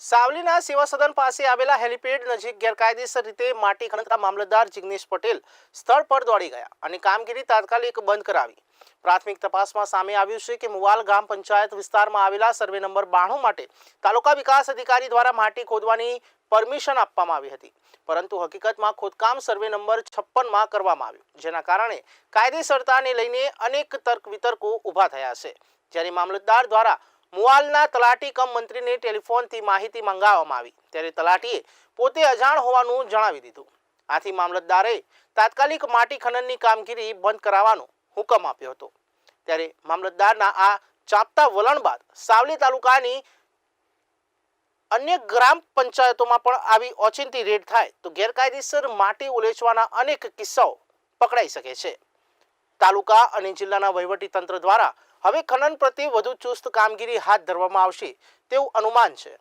સાવલીના સેવા સદન પાસે આવેલા હેલિપેડ નજીક ગેરકાયદેસર રીતે માટી ખણતા મામલતદાર જિગ્નેશ પટેલ સ્થળ પર દોડી ગયા અને કામગીરી તાત્કાલિક બંધ કરાવી. પ્રાથમિક તપાસમાં સામે આવ્યું છે કે મુવાલ ગ્રામ પંચાયત વિસ્તારમાં આવેલા સર્વે નંબર બાણું માટે તાલુકા વિકાસ અધિકારી દ્વારા માટી ખોદવાની પરમિશન આપવામાં આવી હતી. પરંતુ હકીકતમાં ખોદકામ સર્વે નંબર છપ્પનમાં કરવામાં આવ્યું, જેના કારણે કાયદેસરતાને લઈને અનેક તર્ક વિતર્કો ઊભા થયા છે. જ્યારે મામલતદાર દ્વારા મુવાલના તલાટી કમ મંત્રીને ટેલિફોનથી માહિતી મંગાવવામાં આવી. ત્યારે તલાટીએ પોતે અજાણ હોવાનું જણાવી દીધું. આથી મામલતદારે તાત્કાલિક માટી ખનનની કામગીરી બંધ કરાવવાનો હુકમ આપ્યો હતો. ત્યારે મામલતદારના આ ચાપતા વલણ બાદ સાવલી તાલુકાની અન્ય ગ્રામ પંચાયતોમાં પણ આવી ઓચિંતી રેડ થાય તો ગેરકાયદેસર માટી ઉલેચવાના અનેક કિસ્સાઓ પકડાઈ શકે છે. તાલુકા અને જિલ્લાના વહીવટી તંત્ર દ્વારા હવે ખનન પ્રત્યે વધુ ચુસ્ત કામગીરી હાથ ધરવામાં આવશે તેવું અનુમાન છે.